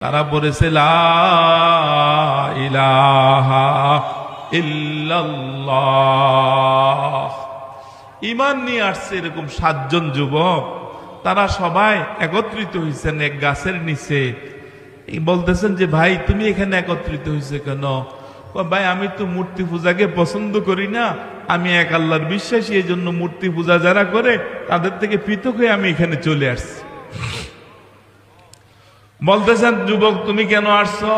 তারা ইল্লাল্লাহ। ইমান নিয়ে আসছে এরকম সাতজন যুবক। তারা সবাই একত্রিত হয়েছেন এক গাছের নিচে। বলতেছেন যে, ভাই, তুমি এখানে একত্রিত হয়েছে কেন? ভাই, আমি তো মূর্তি পূজাকে পছন্দ করি না। আমি এক আল্লাহর বিশ্বাসী এই জন্য মূর্তি পূজা যারা করে, তাদের থেকে পৃথক হয়ে আমি এখানে চলে আসছি। বলতেছেন, যুবক, তুমি কেন আসছো?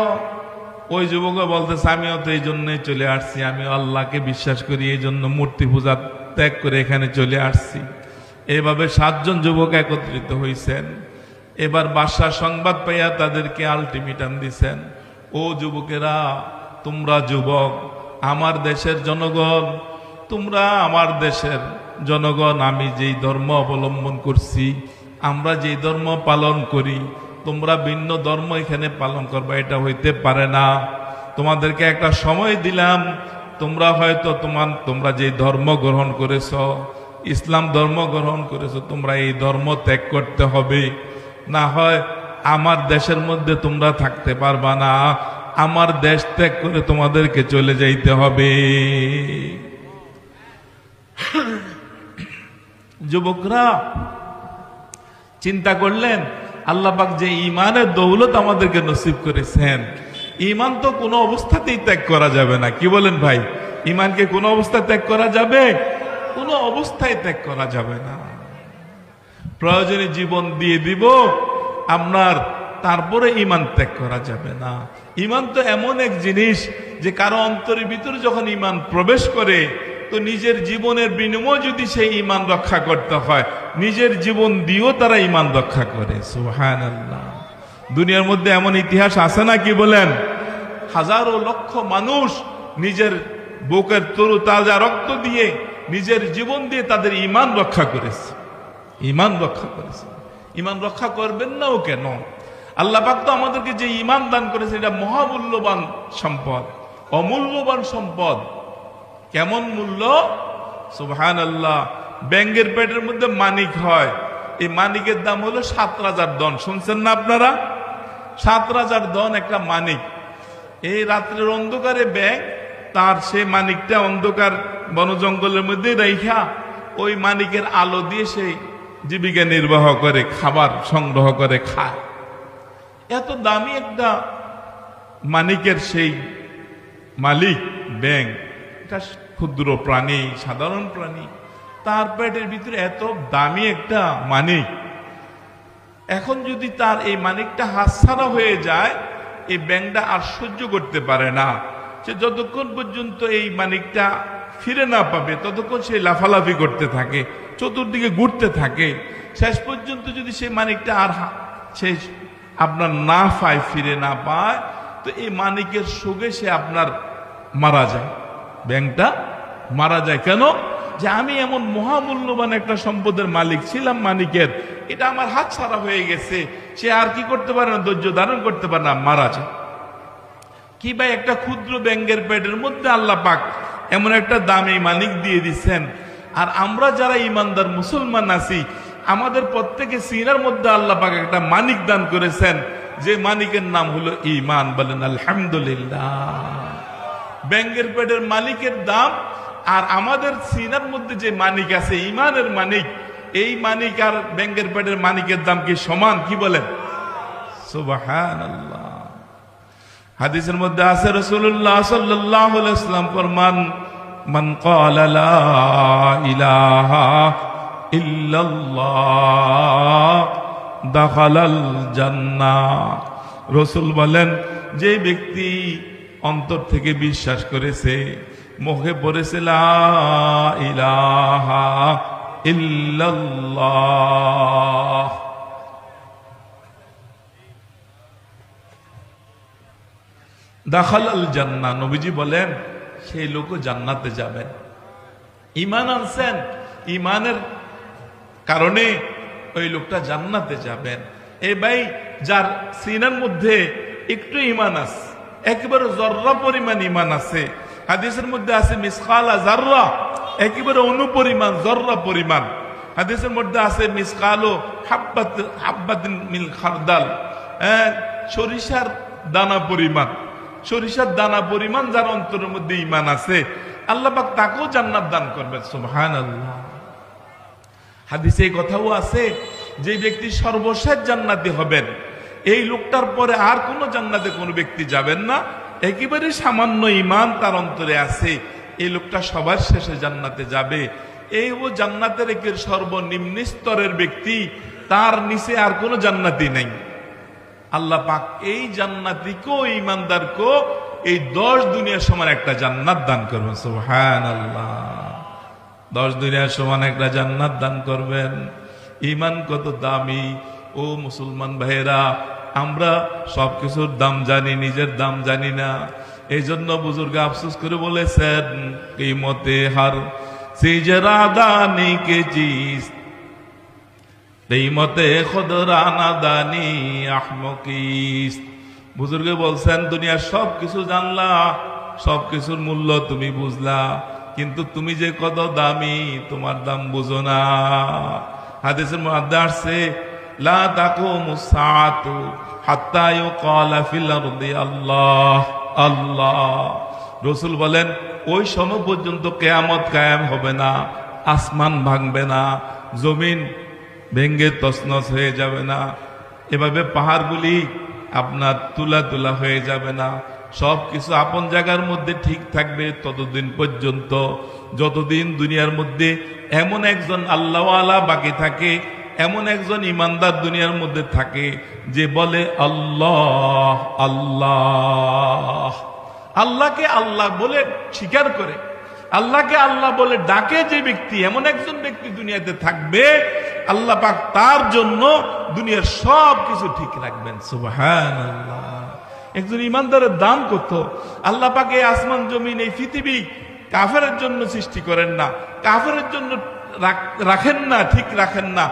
ওই যুবক বলতেছে, আমিও তো এই জন্যই চলে আসছি। আমি আল্লাহকে বিশ্বাস করি, এই জন্য মূর্তি পূজা ত্যাগ করে এখানে চলে আসছি। এভাবে সাতজন যুবক একত্রিত হয়েছেন এবার বাদশাহ সংবাদ পাইয়া তাদেরকে আলটিমেটাম দিছেন, ও যুবকেরা, তোমরা যুবক, আমার দেশের জনগণ, তোমরা আমার দেশের জনগণ, আমি যেই ধর্ম অবলম্বন করছি, আমরা যেই ধর্ম পালন করি তোমরা ভিন্ন ধর্ম এখানে পালন করবা, এটা হইতে পারে না। তোমাদেরকে একটা সময় দিলাম, তোমরা হয়তো তোমার, তোমরা যে ধর্ম গ্রহণ করেছ, ইসলাম ধর্ম গ্রহণ করেছ, তোমরা এই ধর্ম ত্যাগ করতে হবে। না হয় আমার দেশের মধ্যে তোমরা থাকতে পারবা না, আমার দেশ ত্যাগ করে তোমাদেরকে চলে যাইতে হবে। যুবকরা, চিন্তা করলেন আল্লাহ পাক যে ইমানের দৌলত আমাদেরকে নসিব করেছেন ইমান তো কোনো অবস্থাতেই ত্যাগ করা যাবে না। কি বলেন ভাই? ইমানকে কোনো অবস্থায় ত্যাগ করা যাবে? কোনো অবস্থায় ত্যাগ করা যাবে না। প্রয়োজনে জীবন দিয়ে দিব, আপনার তারপরে ইমান ত্যাগ করা যাবে না। ইমান তো এমন এক জিনিস যে কারও অন্তরের ভিতরে যখন ইমান প্রবেশ করে, তো নিজের জীবনের বিনিময় যদি সেই ইমান রক্ষা করতে হয় নিজের জীবন দিয়েও তারা ইমান রক্ষা করে সুহান আল্লাহ দুনিয়ার মধ্যে এমন ইতিহাস আছে না কি বলেন? হাজারো লক্ষ মানুষ নিজের বুকের তরু তাজা রক্ত দিয়ে নিজের জীবন দিয়ে তাদের ইমান রক্ষা করেছে। ইমান রক্ষা করেছে। ইমান রক্ষা করবেন না ও কেন? আল্লাপাক তো আমাদেরকে যে ইমান দান করেছে, এটা মহামূল্যবান সম্পদ, অমূল্যবান সম্পদ। কেমন মূল্য? সুবহান আল্লাহ ব্যাঙ্গের পেটের মধ্যে মানিক হয়। এই মানিকের দাম হলো সাত রাজার দন শুনছেন না আপনারা? সাত রাজার দন একটা মানিক। এই রাত্রের অন্ধকারে ব্যাং তার সে মানিকটা অন্ধকার বন জঙ্গলের মধ্যে রেখা ওই মানিকের আলো দিয়ে সেই জীবিকা নির্বাহ করে, খাবার সংগ্রহ করে, খায়। এত দামি একটা মানিকের সেই মালিক ব্যাং এটা ক্ষুদ্র প্রাণী, সাধারণ প্রাণী। তার পেটের ভিতরে এত দামি একটা মানিক। এখন যদি তার এই মানিকটা হাতছাড়া হয়ে যায়, এই ব্যাংকটা আর সহ্য করতে পারে না। সে যতক্ষণ পর্যন্ত এই মানিকটা ফিরে না পাবে, ততক্ষণ সে লাফালাফি করতে থাকে, চতুর্দিকে ঘুরতে থাকে। শেষ পর্যন্ত যদি সেই মানিকটা আর সে আপনার না পায়, ফিরে না পায়, তো এই মানিকের সোগে সে আপনার মারা যায়। ব্যাংকটা মারা যায়। কেন? যে আমি এমন মহামূল্যবান একটা সম্পদের মালিক ছিলাম মালিকের এটা আমার হাত ছাড়া হয়ে গেছে। সে আর কি করতে পারে না, ধৈর্য ধারণ করতে পারে না, মারা যায়। কি ভাই, একটা ক্ষুদ্র ব্যাংকের পেটের মধ্যে আল্লাহ পাক এমন একটা দামি মালিক দিয়ে দিচ্ছেন আর আমরা যারা ইমানদার মুসলমান আছি, আমাদের প্রত্যেকে সিনার মধ্যে আল্লাহ পাক একটা মানিক দান করেছেন। যে মানিকের নাম হলো ইমান বলেন আলহামদুলিল্লাহ। ব্যাংকের পেটের মালিকের দাম আর আমাদের সিনার মধ্যে যে মানিক আছে, ইমানের মানিক, এই মানিক আর ব্যাংকের প্যাডের মানিকের দাম কি সমান? কি বলেন? হাদিসের মধ্যে আছে রসুল্লাহ সাল্লাম ফরমান, মান লা ইলাহা রসুল বলেন যে ব্যক্তি অন্তর থেকে বিশ্বাস করেছে মুখে পড়েছে ইলাহা ইল্লাল্লাহ। দাখাল জান্না নবীজি বলেন, সেই লোকও জান্নাতে যাবেন। ইমান আনছেন ইমানের কারণে ওই লোকটা জান্নাতে যাবেন। এ ভাই, যার সিনার মধ্যে একটু ইমান আছে একেবারে জর্রা পরিমাণ ইমান আছে হাদিসের মধ্যে আছে মিসকালা জাররা একেবারে অনুপরিমাণ জর্রা পরিমাণ। হাদিসের মধ্যে আছে মিসকালো হাব্বাত, হাব্বাতিন মিল খারদাল। হ্যাঁ সরিষার দানা পরিমাণ। সরিষার দানা পরিমাণ যার অন্তরের মধ্যে ইমান আছে। আল্লাহ পাক তাকেও জান্নাত দান করবেন সুবহান আল্লাহ হাদিসে এই কথাও আছে, যে ব্যক্তি সর্বশেষ জান্নাতি হবেন, এই লোকটার পরে আর কোনো জান্নাতে কোনো ব্যক্তি যাবেন না। একেবারে সামান্য ইমান তার অন্তরে আছে। এই লোকটা সবার শেষে জান্নাতে যাবে। এই ও জান্নাতের একের সর্বনিম্ন স্তরের ব্যক্তি, তার নিচে আর কোনো জান্নাতি নেই। আল্লাহ পাক এই জান্নাতিকেও ইমানদারকেও এই দশ দুনিয়ার সমান একটা জান্নাত দান করবেন। সুবহান আল্লাহ দশ দুনিয়ার সমান একটা জান্নাত দান করবেন। ইমান কত দামি? ও মুসলমান ভাইয়েরা আমরা সবকিছুর দাম জানি, নিজের দাম জানি না। এই জন্য বুজুর্গ আফসোস করে বলেছেন, কিমতে হার, সিজরা দানি কে চিজ মতে খদরানা দানি আহমকিস বুজুর্গে বলছেন, দুনিয়ার সব কিছু জানলা সব কিছুর মূল্য তুমি বুঝলা, কিন্তু তুমি যে কত দামি, তোমার দাম বুঝো না। হাদিসের মধ্যে আসছে আল্লাহ রসুল বলেন, ওই সময় পর্যন্ত কেয়ামত কায়াম হবে না, আসমান ভাঙবে না, জমিন ভেঙ্গে তসনস হয়ে যাবে না, এভাবে পাহাড়গুলি আপনার তুলা তুলা হয়ে যাবে না। সব কিছু আপন জায়গার মধ্যে ঠিক থাকবে ততদিন পর্যন্ত। যতদিন দুনিয়ার মধ্যে এমন একজন আল্লাহওয়ালা বাকি থাকে এমন একজন ইমানদার দুনিয়ার মধ্যে থাকে যে বলে, আল্লাহ আল্লাহ। আল্লাহকে আল্লাহ বলে স্বীকার করে। আল্লাহকে আল্লাহ বলে ডাকে যে ব্যক্তি, এমন একজন ব্যক্তি দুনিয়াতে থাকবে, আল্লাহ পাক তার জন্য দুনিয়ার সব কিছু ঠিক রাখবেন। সুবহান একজন ইমানদারের দাম কত? আল্লাহ পাক এই আসমান, জমিন, এই পৃথিবী কাফের জন্য সৃষ্টি করেন না। কাফের জন্য রাখ- রাখেন না, ঠিক রাখেন না।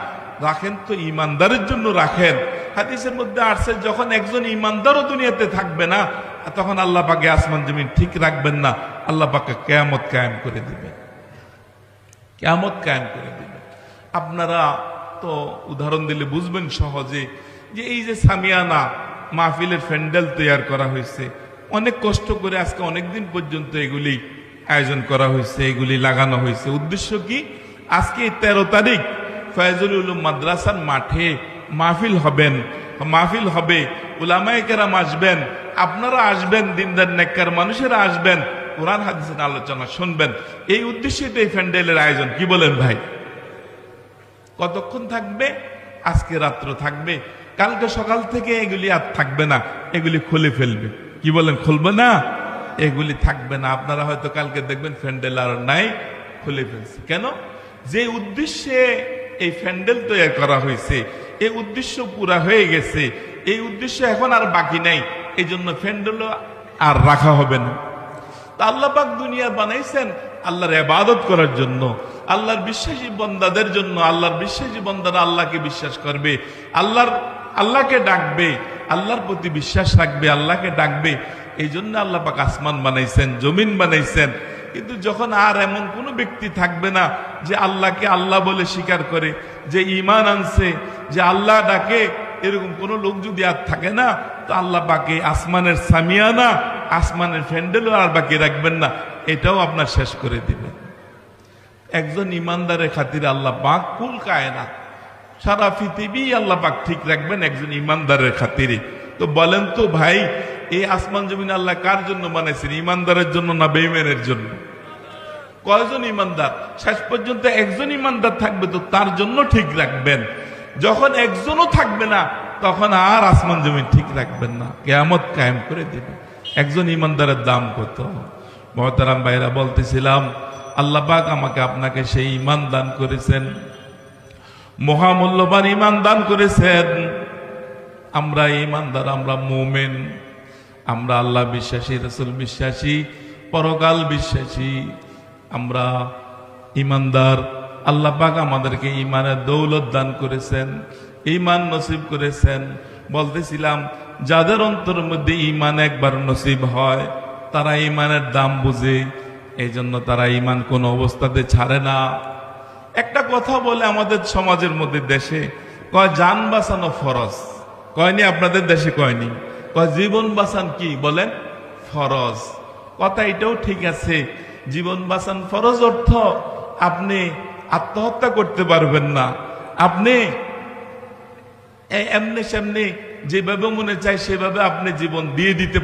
রাখেন তো ইমানদারের জন্য রাখেন। হাদিসের মধ্যে আসছে, যখন একজন ইমানদারও দুনিয়াতে থাকবে না, তখন আল্লাহ পাকে আসমান জমিন ঠিক রাখবেন না, আল্লাহ পাকে কেয়ামত কায়েম করে দিবেন। কেয়ামত কায়েম করে দিবেন। আপনারা তো উদাহরণ দিলে বুঝবেন সহজে যে এই যে সামিয়ানা মাহফিলের ফ্যান্ডেল তৈরি করা হয়েছে, অনেক কষ্ট করে আজকে অনেক দিন পর্যন্ত এগুলি আয়োজন করা হয়েছে, এগুলি লাগানো হয়েছে। উদ্দেশ্য কি? আজকে তেরো তারিখ ফয়জুল উলুম মাদ্রাসার মাঠে মাহফিল হবেন। মাহফিল হবে, উলামায়ে কেরাম আসবেন, আপনারা আসবেন, দিনদার, নেককার মানুষেরা আসবেন, কোরআন, হাদিসের আলোচনা শুনবেন। এই উদ্দেশ্যে এই প্যান্ডেলের আয়োজন, কি বলেন ভাই? কতক্ষণ থাকবে? আজকে রাত্র থাকবে। কালকে সকাল থেকে এগুলি আর থাকবে না, এগুলি খুলে ফেলবে। কি বলেন, খুলবে না? এগুলি থাকবে না। আপনারা হয়তো কালকে দেখবেন প্যান্ডেল আর নাই, খুলে ফেলছে। কেন? যে উদ্দেশ্যে এই প্যান্ডেল তৈরি করা হয়েছে। এই উদ্দেশ্য পুরা হয়ে গেছে। এই উদ্দেশ্য এখন আর বাকি নাই। এই জন্য প্যান্ডেলও আর রাখা হবে না। তা আল্লাহ পাক দুনিয়া বানাইছেন আল্লাহর ইবাদত করার জন্য। আল্লাহর বিশ্বাসী বন্দাদের জন্য। আল্লাহর বিশ্বাসী বন্দারা আল্লাহকে বিশ্বাস করবে। আল্লাহর, আল্লাহকে ডাকবে। আল্লাহর প্রতি বিশ্বাস রাখবে। আল্লাহকে ডাকবে। এই জন্য আল্লাহ পাক আসমান বানাইছেন, জমিন বানাইছেন। কিন্তু যখন আর এমন কোন ব্যক্তি থাকবে না যে আল্লাহকে আল্লাহ বলে স্বীকার করে, যে ইমান আনছে, যে আল্লাহ ডাকে, এরকম কোন লোক যদি আর থাকে না, তো আল্লাহ পাকে আসমানের সামিয়ানা আসমানের ফ্যান্ডেলও আর বাকি রাখবেন না। এটাও আপনার শেষ করে দিবেন একজন ইমানদারের খাতিরে আল্লাহ পাক কুল কায়না সারা পৃথিবী আল্লাহ পাক ঠিক রাখবেন একজন ইমানদারের খাতিরে। তো বলেন তো ভাই এই আসমান জমিন আল্লাহ কার জন্য বানাইছেন? ইমানদারের জন্য না বেইমানের জন্য? কয়জন ইমানদার? শেষ পর্যন্ত একজন ইমানদার থাকবে তো তার জন্য ঠিক রাখবেন। যখন একজনও থাকবে না, তখন আর আসমান জমিন ঠিক রাখবেন না। কেয়ামত কায়েম করে দিবেন একজন ইমানদারের দাম কত? মহতারাম ভাইরা বলতেছিলাম, আল্লাহ পাক আমাকে আপনাকে সেই ইমান দান করেছেন। মহামূল্যবান ইমান দান করেছেন। আমরা ইমানদার, আমরা মোমেন। আমরা আল্লাহ বিশ্বাসী, রসুল বিশ্বাসী, পরকাল বিশ্বাসী। আমরা ইমানদার আল্লাহ পাক আমাদেরকে ইমানের দৌলত দান করেছেন ইমান নসিব করেছেন। বলতেছিলাম, যাদের অন্তর মধ্যে ইমান একবার নসিব হয়, তারা ইমানের দাম বুঝে এই জন্য তারা ইমান কোন অবস্থাতে ছাড়ে না। একটা কথা বলে আমাদের সমাজের মধ্যে দেশে, কয় যান বাঁচানো ফরজ। কয়নি আপনাদের দেশে কয়নি? কয় জীবন বাঁচান কি বলেন? ফরজ। কথা এটাও ঠিক আছে। জীবন বাঁচান ফরজ অর্থ আপনি আত্মহত্যা করতে পারবেন না। আপনি এমনি সেমনি যেভাবে মনে চায় সেভাবে আপনি জীবন দিয়ে দিতে